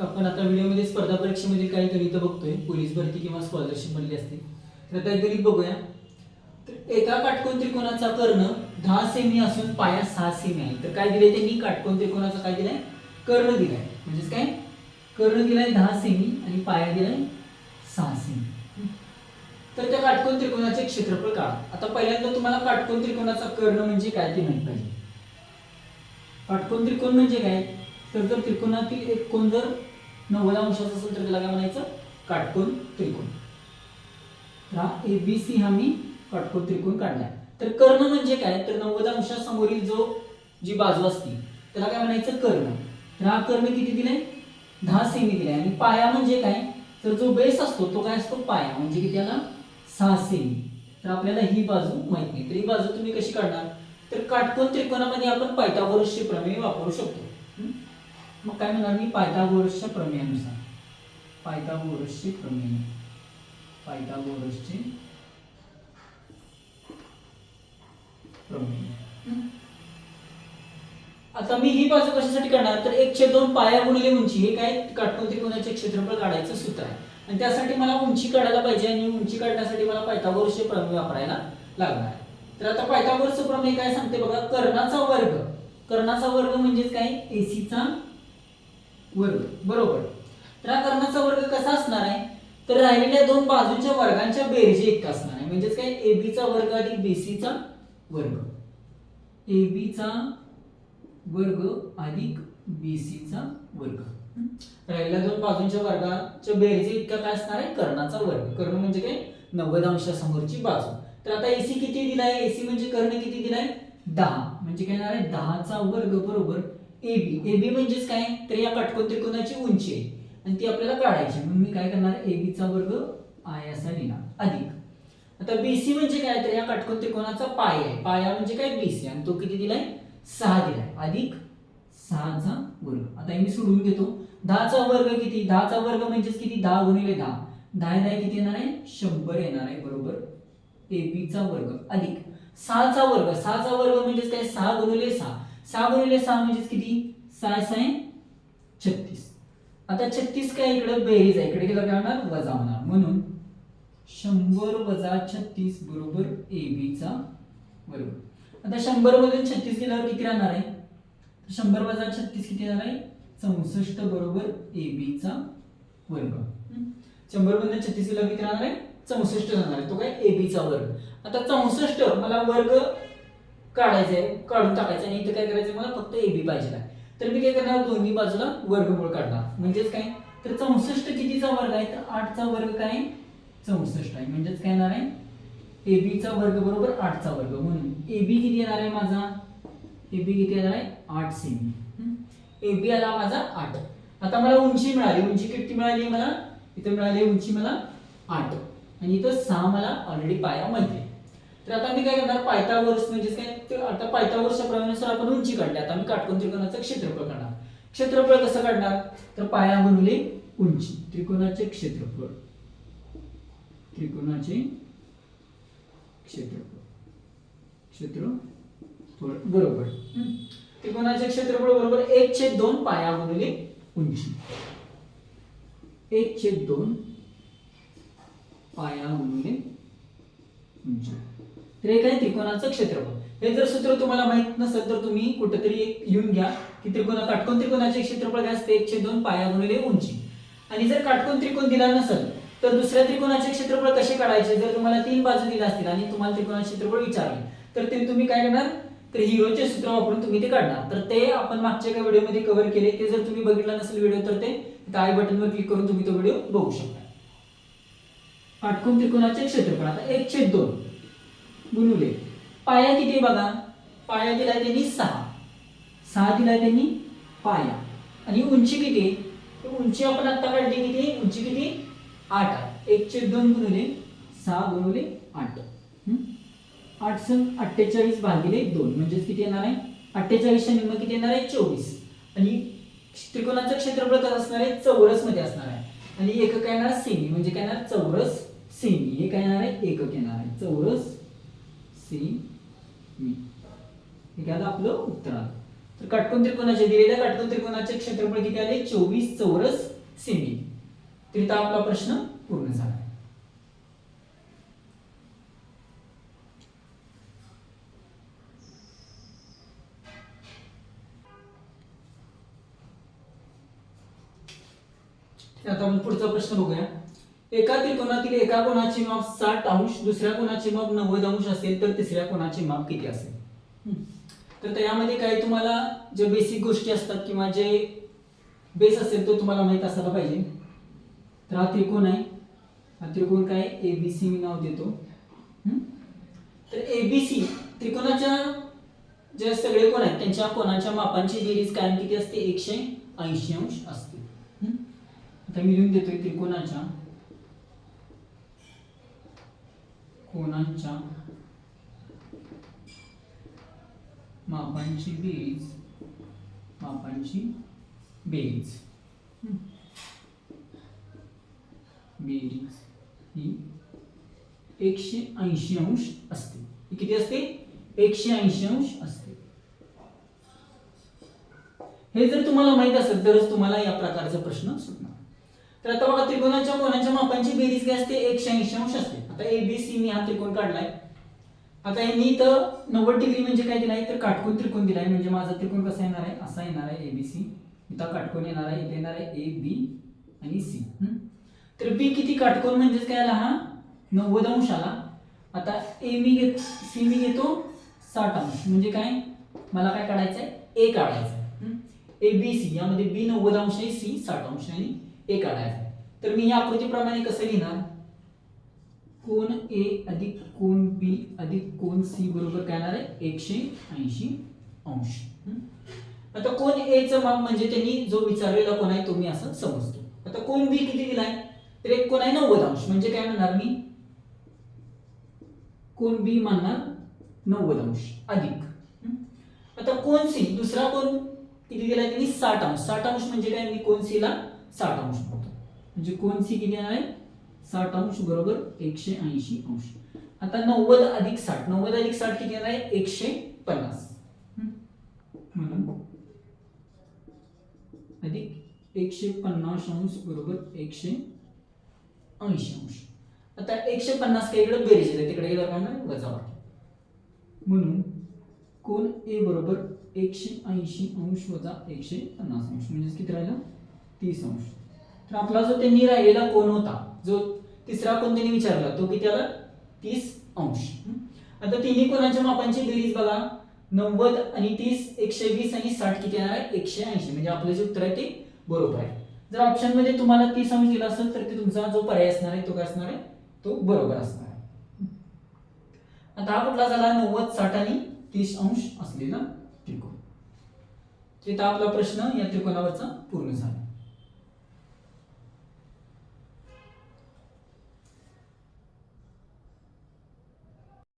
आपण आता व्हिडिओमध्ये स्पर्धा परीक्षेमध्ये काही गणितं बघतोय. पोलीस भरती किंवा स्कॉलरशिप मधली असते. तर काहीतरी गणित बघूया. तर एका काटकोन त्रिकोणाचा कर्ण दहा सेमी असून पाया सहा सेमी आहे. तर काय दिलंय त्यांनी? काटकोन त्रिकोणाचा काय दिलाय? कर्ण दिलाय. म्हणजेच काय? कर्ण दिलाय दहा सेमी आणि पाया दिलाय सहा सेमी तर त्या काटकोन त्रिकोणाचे क्षेत्रफळ काढा. आता पहिल्यांदा तुम्हाला काटकोन त्रिकोणाचा कर्ण म्हणजे काय ते माहीत पाहिजे. काटकोन त्रिकोण म्हणजे काय? तर जर त्रिकोणातील एक कोण जर नव्वद अंशाचा असेल तर त्याला काय म्हणायचं? काटकोन त्रिकोण. तर हा ए बी सी हा मी काटकोन त्रिकोण काढलाय. तर कर्ण म्हणजे काय? तर नव्वद अंशासमोरील जो जी बाजू असते त्याला काय म्हणायचं? कर्ण. तर हा कर्ण किती दिलाय? दहा सेमी दिलाय. आणि पाया म्हणजे काय? तर जो बेस असतो तो काय असतो? पाया. म्हणजे किती आला? सहा सेमी तर आपल्याला ही बाजू माहीत नाही. तर ही बाजू तुम्ही कशी काढणार? तर काटकोन त्रिकोणामध्ये आपण पायथागोरसचे प्रमेय वापरू शकतो. मग काय म्हणणार मी? पायथागोरसच्या प्रमेयानुसार. पायथागोरसचे प्रमेय. पायथागोरसचे प्रमेय. आता मी ही बाजू कशासाठी करणार? तर एक दोन पाया गुणिले उंची. हे काय काटकोन त्रिकोणाचे क्षेत्रफळ काढायचं? सूत्र आहे. आणि त्यासाठी मला उंची काढायला पाहिजे आणि उंची काढण्यासाठी मला पायथागोरसचे प्रमेय वापरायला लागणार आहे. तर आता पायथागोरसचं प्रमेय काय सांगते बघा? कर्णाचा वर्ग. कर्णाचा वर्ग म्हणजेच काय? एसीचा वर्ग. बरोबर. तर हा कर्णाचा वर्ग कसा असणार आहे? तर राहिलेल्या दोन बाजूच्या वर्गांच्या बेरजे इतका असणार आहे. म्हणजेच काय? एबीचा वर्ग अधिक बीसीचा वर्ग. एबीचा वर्ग अधिक बीसीचा वर्ग. राहिलेल्या दोन बाजूंच्या वर्गाच्या बेरजे इतका काय असणार आहे? कर्णाचा वर्ग. कर्ण म्हणजे काय? नव्वद अंशासमोरची बाजू. तर आता एसी किती दिलाय? एसी म्हणजे कर्ण किती दिलाय? दहा. म्हणजे काय येणार आहे? दहाचा वर्ग बरोबर एबी एबी म्हणजेच काय? तर या काटकोन त्रिकोणाची उंची आहे. आणि ती आपल्याला काढायची मग मी काय करणार? एबीचा वर्ग आय असा लिहिणार. अधिक. आता बीसी म्हणजे काय? तर या काटकोन त्रिकोणाचा पाय आहे. पाया म्हणजे काय? बीसी आणि तो किती दिलाय? सहा दिलाय. अधिक सहाचा वर्ग. आता हे मी सोडून घेतो दहाचा वर्ग किती? दहाचा वर्ग म्हणजेच किती? दहा गुणिले दहा. दहा दहा किती येणार आहे? शंभर येणार आहे. बरोबर? एबीचा वर्ग. अधिक. सहाचा वर्ग. सहाचा वर्ग म्हणजेच काय? सहा गुणिले सहा. सहा गुणिले सहा म्हणजेच किती? सहा सहा छत्तीस. आता छत्तीस काय इकडे? बेरीज आहे. इकडे गेलं काय होणार? वजा होणार. म्हणून शंभर वजा छत्तीस बरोबर ए बीचा बरोबर. आता शंभर मधून छत्तीस गेल्यावर किती राहणार आहे? शंभर वजा छत्तीस किती येणार आहे? चौसष्ट बरोबर एबीचा वर्ग. शंभर मधून छत्तीस गेल्यावर किती राहणार आहे? चौसष्ट राहणार आहे. तो काय? ए बीचा वर्ग. आता चौसष्ट मला वर्ग काढायचं आहे काढून टाकायचं आणि इथं काय करायचं मला फक्त एबी पाहिजे आहे. तर मी काय करणार? दोन्ही बाजूला वर्गमूळ काढणार. म्हणजेच काय? तर चौसष्ट कितीचा वर्ग आहे? तर आठचा वर्ग काय? चौसष्ट आहे. म्हणजेच काय येणार आहे? एबीचा वर्ग बरोबर आठचा वर्ग. म्हणून एबी किती येणार आहे माझा? एबी किती येणार आहे? आठ सेमी. एबी आला माझा आठ. आता मला उंची मिळाली. उंची किती मिळाली मला? इथं मिळाली उंची मला आठ. आणि इथं सहा मला ऑलरेडी पाया माहिती तर आता मी काय करणार पायथावर्स म्हणजे काय तर आता पायथावर्सच्या प्रमाणानुसार आपण उंची काढली. आता मी काटकोन त्रिकोणाचं क्षेत्रफळ काढणार. क्षेत्रफळ कसं काढणार? तर पाया गुणले उंची. त्रिकोणाचे क्षेत्रफळ. त्रिकोणाचे क्षेत्रफळ. क्षेत्रफळ बरोबर. त्रिकोणाचे क्षेत्रफळ बरोबर एक छेद दोन पाया गुणले उंची. एक छेद दोन पाया गुणले उंची. तर हे काय त्रिकोणाचं क्षेत्रफळ. हे जर सूत्र तुम्हाला माहीत नसेल तर तुम्ही कुठेतरी एक लिहून घ्या की त्रिकोणा काटकोन त्रिकोणाचे क्षेत्रफळ काय असते? एकशे दोन पाया गुणिले उंची. आणि जर काटकोन त्रिकोण दिला नसेल तर दुसऱ्या त्रिकोणाचे क्षेत्रफळ कसे काढायचे? जर तुम्हाला तीन बाजू दिल्या असतील आणि तुम्हाला त्रिकोणाचे क्षेत्रफळ विचारले तर ते तुम्ही काय करणार? तर हिरोचे सूत्र वापरून तुम्ही ते काढणार. तर ते आपण मागच्या एका व्हिडिओमध्ये कव्हर केले. ते जर तुम्ही बघितला नसेल व्हिडिओ तर ते आय बटनवर क्लिक करून तुम्ही तो व्हिडिओ बघू शकता. काटकोन त्रिकोणाचे क्षेत्रफळ. आता एकशे दोन. गुणुले. पाया किती बघा? पाया दिला त्यांनी सहा. सहा दिला त्यांनी पाया. आणि उंची किती आहे? तर उंची आपण आता काढली किती उंची किती? आठ. आहे एक दोन गुणुले सहा गुणुले आठ. आठ सण अठ्ठेचाळीस भागिले दोन. म्हणजेच किती येणार आहे? अठ्ठेचाळीस निम्म किती येणार आहे? चोवीस. आणि त्रिकोणाचं क्षेत्रफळ कसं असणार आहे? चौरसमध्ये असणार आहे. आणि एकक येणार? सेमी. म्हणजे काय येणार? चौरस सेमी. हे काय येणार आहे? एकक येणार आहे. चौरस सेमी हे काय आपलं उत्तर आलं. तर काटकोन त्रिकोणाचे दिलेल्या काटकोन त्रिकोणाचे क्षेत्रफळ किती आले? चोवीस चौरस सेमी. तर आपला प्रश्न पूर्ण झाला. आता आपण पुढचा प्रश्न बघूया. एका त्रिकोणातील एका कोणाची माप साठ अंश दुसऱ्या कोणाची माप नव्वद अंश असेल तर तिसऱ्या कोणाची माप किती असेल? तर त्यामध्ये काही तुम्हाला जे बेसिक गोष्टी असतात किंवा जे बेस असेल तो तुम्हाला माहीत असायला पाहिजे. तर हा त्रिकोण आहे. हा त्रिकोण काय? ए बी सी मी नाव देतो. तर ए बी सी त्रिकोणाच्या जे सगळे कोण आहेत त्यांच्या कोणाच्या मापांची बेरीज कायम किती असते? एकशे ऐंशी अंश असते. आता मी लिहून देतोय त्रिकोणाच्या. कोणांच्या मापांची बेरीज मापांची बेरीज बेरीज ही एकशे ऐंशी अंश असते. ही किती असते? एकशे ऐंशी अंश असते. हे जर तुम्हाला माहीत असेल तरच तुम्हाला या प्रकारचा प्रश्न सुटणार. तर आता बघा त्रिकोणाच्या कोणाच्या मापांची बेरीज काय असते? एकशे ऐंशी अंश असते. आता ए बी सी मी हा त्रिकोण काढलाय. आता यांनी इथं नव्वद डिग्री म्हणजे काय दिलाय? तर काटकोन त्रिकोण दिलाय. म्हणजे माझा त्रिकोण कसा येणार आहे? असा येणार आहे ए बी सी इथं काटकोन येणार आहे. इथे येणार आहे ए बी आणि सी तर बी किती काटकोन म्हणजेच काय आला हा? नव्वद अंश आला. आता ए मी घेत सी मी घेतो साठ अंश. म्हणजे काय? मला काय काढायचं आहे ए काढायचं आहे ए बी सी यामध्ये बी नव्वद अंश आहे सी साठ अंश आणि ए काढायचं आहे तर मी या आकृतीप्रमाणे कसं लिहिणार? कोण ए अधिक कोण बी अधिक कोण सी बरोबर काय येणार आहे? एकशे ऐंशी अंश. आता कोण ए चं माप म्हणजे त्यांनी जो विचारलेला कोण आहे तो मी असं समजतो. आता कोण बी किती दिलाय? तर एक कोण आहे नव्वद अंश. म्हणजे काय म्हणणार मी? कोण बी मानणार नव्वद अंश. अधिक. आता कोण सी? दुसरा कोण किती दिलाय त्यांनी? साठ अंश. साठ अंश म्हणजे काय? मी कोण सी ला साठ अंश म्हणतो. म्हणजे कोण सी किती येणार आहे? साठ अंश बरोबर एकशे ऐंशी अंश. आता नव्वद अधिक साठ. नव्वद अधिक साठ किती येणार आहे? एकशे पन्नास? म्हणून अधिक एकशे पन्नास अंश बरोबर एकशे ऐंशी अंश. आता एकशे पन्नास काही इकडे बेरीज आहे तिकडे गेलं काय होणार? वजा वाटतं म्हणून कोण ए बरोबर एकशे ऐंशी अंश वजा एकशे पन्नास अंश. म्हणजे किती राहिलं? तीस अंश. तर आपला जो त्यांनी राहिलेला कोण होता जो तिसरा कोण त्यांनी विचारला तो किती आला? तीस अंश. आता तिन्ही कोणाच्या मापांची बेरीज बघा. नव्वद आणि तीस एकशे वीस आणि साठ किती येणार आहे? एकशे ऐंशी. म्हणजे आपलं जे उत्तर आहे ते बरोबर आहे. जर ऑप्शनमध्ये तुम्हाला तीस अंश दिला असेल तर ते तुमचा जो पर्याय असणार आहे तो काय असणार आहे? तो बरोबर असणार आहे. आता हा कुठला झाला? नव्वद साठ आणि तीस अंश असलेला त्रिकोण. तिथं आपला प्रश्न या त्रिकोणावरचा पूर्ण झाला.